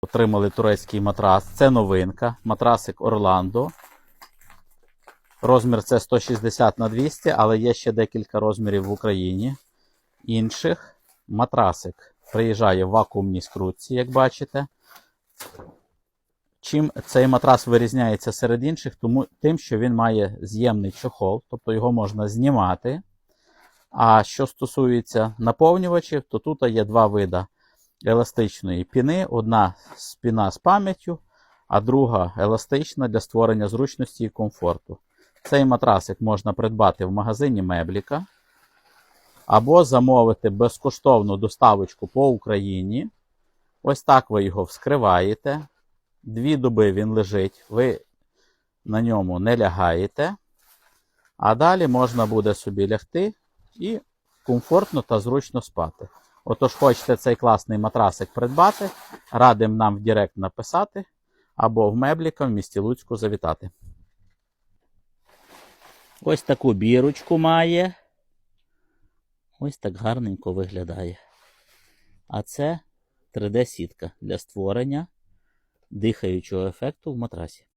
Отримали турецький матрас. Це новинка. Матрасик Орландо. Розмір це 160 на 200, але є ще декілька розмірів в Україні. Інших матрасик приїжджає в вакуумній скрутці, як бачите. Чим цей матрас вирізняється серед інших, тому тим, що він має з'ємний чохол, тобто його можна знімати. А що стосується наповнювачів, то тут є два види еластичної піни. Одна спіна з пам'яттю, а друга еластична для створення зручності і комфорту. Цей матрасик можна придбати в магазині Мебліка або замовити безкоштовну доставочку по Україні. Ось так ви його вскриваєте. Дві доби він лежить, ви на ньому не лягаєте. А далі можна буде собі лягти і комфортно та зручно спати. Отож, хочете цей класний матрасик придбати, радимо нам в Директ написати або в Мебліка в місті Луцьку завітати. Ось таку бірочку має. Ось так гарненько виглядає. А це 3D-сітка для створення дихаючого ефекту в матрасі.